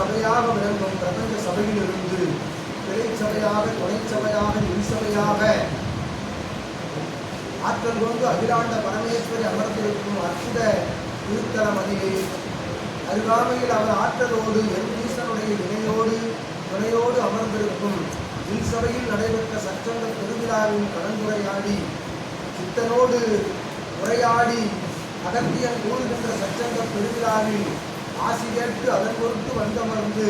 சபையாக விளங்கும் பிரபஞ்ச சபையிலிருந்து திரைச்சபையாக துணைச்சபையாக நிதிசபையாக ஆற்றல் கொண்டு அகிலாண்ட பரமேஸ்வரி அமர்ந்திருக்கும் அற்புத திருத்தல அதிலே அருகாமையில் அவர் ஆற்றலோடு எம்பீசனுடைய இணையோடு துணையோடு அமர்ந்திருக்கும் இல்சபையில் நடைபெற்ற சச்சங்க பெருவிழாவின் கலந்துரையாடி சித்தனோடு உரையாடி அகத்தியன் கூறுகின்ற சச்சங்க பெருவிழாவில் ஆசி கேட்டு அதன் பொருட்டு வந்தமர்ந்து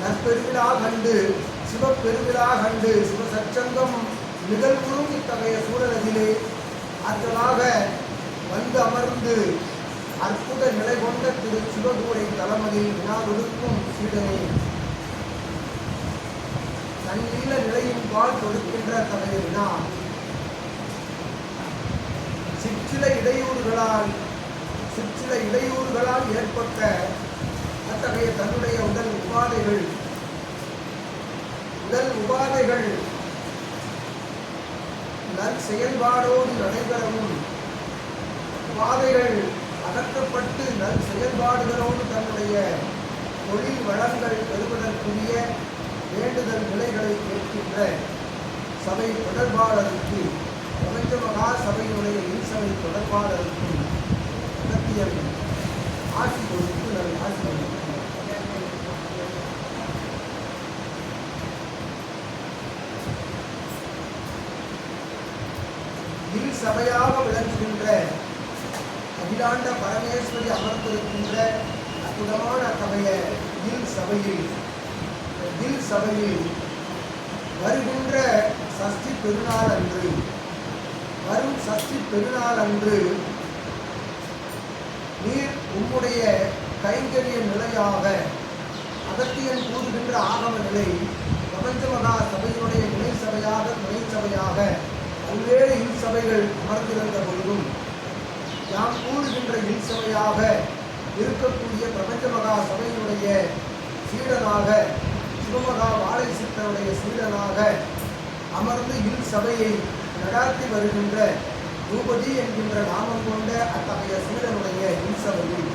நற்பெருவிழா கண்டு சிவப்பெருவிழா கண்டு சிவ சச்சங்கம் நிகழ்வுறும் இத்தகைய சூழலதிலே. ஆற்றலாக வந்து அமர்ந்து அற்புத நிலை கொண்ட திரு சிவகூரை தளமதில் வினா கொடுக்கும் சீடனை. தன்னீள நிலையின் பால் கொடுக்கின்ற தகைய வினா. சிற்சில இடையூறுகளால் சிற்சில இடையூறுகளால் ஏற்பட்ட அத்தகைய தன்னுடைய உடல் உபாதைகள். உடல் உபாதைகள் நல் செயல்பாடோடு நடைபெறவும் உபாதைகள் அகற்றப்பட்டு நல் செயல்பாடுகளோடு தன்னுடைய தொழில் வளங்கள் பெறுவதற்குரிய வேண்டுதல் நிலைகளை கேட்கின்ற சபை தொடர்பாளருக்கு பிரபஞ்ச மகா சபையினுடைய இன்சபை தொடர்பாளருக்கு அகத்தியன் ஆசி ஆசி இரு சபையாக விளங்குகின்ற அகிலாண்ட பரமேஸ்வரி அமர்ந்திருக்கின்ற அற்புதமான அத்தகைய இல் சபையில் இல் சபையில் வருகின்ற சஷ்டி பெருநாள் அன்று வரும் சஷ்டி பெருநாள் அன்று நீர் உம்முடைய கைங்கரிய அகத்தியன் கூறுகின்ற ஆகம நிலை பிரபஞ்ச மகா சபையினுடைய இணை சபையாக துணை சபையாக பல்வேறு இல் சபைகள் அமர்ந்திருந்த பொழுதும் யாம் கூறுகின்ற இல் சபையாக இருக்கக்கூடிய பிரபஞ்ச மகா சபையினுடைய சீடனாக சிவமகா வாழை சித்தனுடைய சீடனாக அமர்ந்து இல் சபையை நடாத்தி வருகின்ற பூபதி என்கின்ற நாமம் கொண்ட அத்தகைய சீடனுடைய இல் சபையில்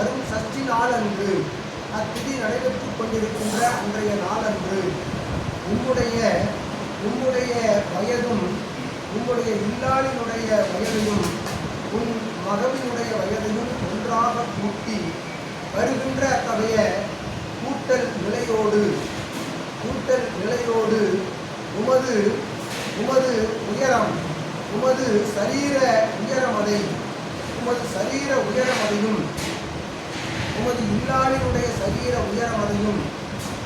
வரும் சஷ்டி நாளன்று. அத்திதி நடைபெற்றுக் கொண்டிருக்கின்ற அன்றைய நாளன்று. உம்முடைய உம்முடைய வயதும் உம்முடைய இல்லாளினுடைய வயதையும் உன் மகவினுடைய வயதையும் ஒன்றாக கூட்டி வருகின்ற அத்தகைய கூட்டல் நிலையோடு கூட்டல் நிலையோடு உமது உமது உயரம் உமது சரீர உயரமதை உமது சரீர உயரமதையும் உமது இல்லாளினுடைய சரீர உயரமதையும்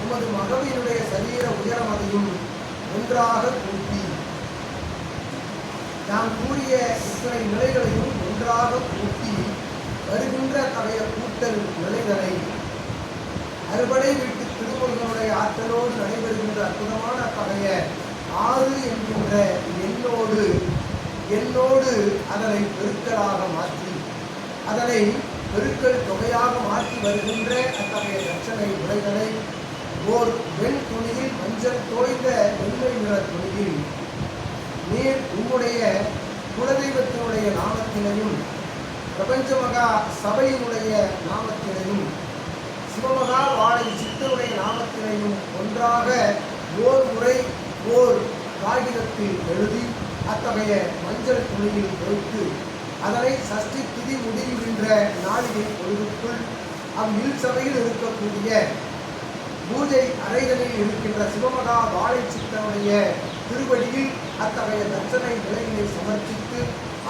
உமது மகவினுடைய சரீர உயரமதையும் ஒன்றாக கூட்டி. நாம் கூறிய இத்தனை நிலைகளையும் ஒன்றாக கூட்டி வருகின்ற தகைய கூட்டல் நிலைகளை அறுபடை வீட்டு திருமுருகனுடைய ஆற்றலோடு நடைபெறுகின்ற அற்புதமான தகைய ஆறு என்கின்ற எண்ணோடு என்னோடு அதனை பெருக்கலாக மாற்றி. அதனை பெருக்கல் தொகையாக மாற்றி வருகின்ற அத்தகைய தட்சணை முறைகளை ஓர் வெண் துணியில் மஞ்சள் தோய்ந்த வெண்மை நிற துணியில் நீர் உம்முடைய குலதெய்வத்தினுடைய நாமத்தினையும் பிரபஞ்ச மகா சபையினுடைய நாமத்தினையும் சிவமகா வாழை சித்தனுடைய நாமத்தினையும் ஒன்றாக ஓர் முறை ஓர் காகிதத்தில் எழுதி அத்தகைய மஞ்சள் துணியில் வைத்து அதனை சஷ்டி திதி முடிகின்ற நாளிகை பொழுதுக்குள் அவ் சபையில் இருக்கக்கூடிய பூஜை அறைகளில் இருக்கின்ற சிவமகா வாழை சித்தனுடைய திருவடியில் அத்தகைய தட்சணை நிலையினை சமர்ப்பித்து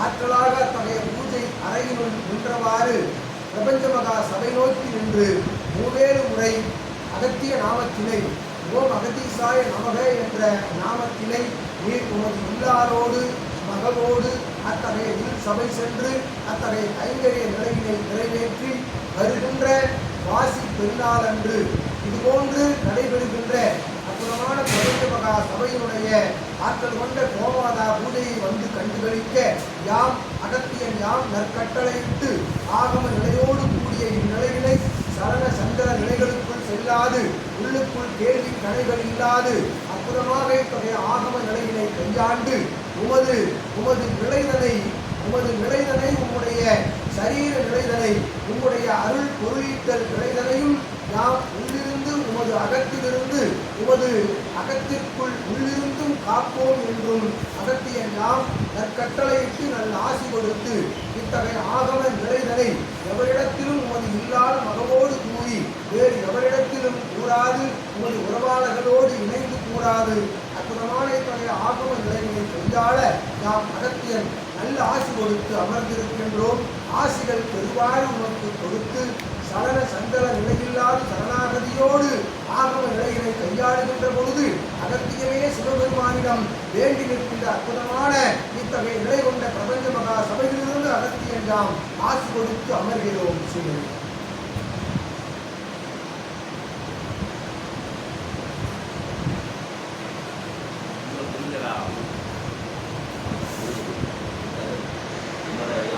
ஆற்றலாக அத்தகைய பூஜை அறையினுள் நின்றவாறு பிரபஞ்ச மகா சபை நோக்கி நின்று மூவேறு முறை அகத்திய நாமத்தினை ஓம் அகத்தீசாய நமக என்ற நாமத்தினை நீர் உமது உள்ளாரோடு மகளோடு அத்தகைய இல் சபை சென்று அத்தகைய கைங்கரிய நிலையினை நிறைவேற்றி வருகின்ற வாசி பெருநாளன்று. இதுபோன்று நடைபெறுகின்ற அற்புதமான பிரபஞ்ச மகா சபையினுடைய ஆற்றல் கொண்ட கோமாதா பூஜையை வந்து கண்டுகளிக்க யாம் அகத்தியன் யாம் நற்கட்டளையிட்டு ஆகம நிலையோடு கூடிய இந்நிலையினை சரண சந்திர நிலைகளுக்குள் செல்லாது. உள்ளுக்குள் கேள்வி கணைகள் இல்லாது. அற்புதமாக இத்தகைய ஆகம நிலையினை கையாண்டு உமது நிலைதனை உமது நிலைதனை உம்முடைய சரீர நிலைதனை உம்முடைய அருள் பொருளீட்டல் நிலைதனையும் யாம் உள்ளிருந்து உமது அகத்திலிருந்து உமது அகத்திற்குள் உள்ளிருந்தும் காப்போம் என்றும் அகத்திய நாம் நற்கட்டளையிட்டு நல்ல ஆசி கொடுத்து இத்தகைய ஆகம நிறைதலை எவரிடத்திலும் உமது இல்லாத மகவோடு கூறி வேறு எவரிடத்திலும் கூறாது உமது உறவாளர்களோடு இணைந்து கூறாது. அற்புதமான இத்தகைய ஆகம நிலைமையை கையாள நாம் அகத்தியன் நல்ல ஆசி கொடுத்து அமர்ந்திருக்கின்றோம். ஆசிகள் பெருவாறு உமக்கு கொடுத்து சலன சந்தல நிலையில்லாத சரணாகதியோடு ஆகம நிலையினை கையாளுகின்ற பொழுது அகத்தியமே சிவபெருமானிடம் வேண்டி நிற்கின்ற அற்புதமான இத்தகைய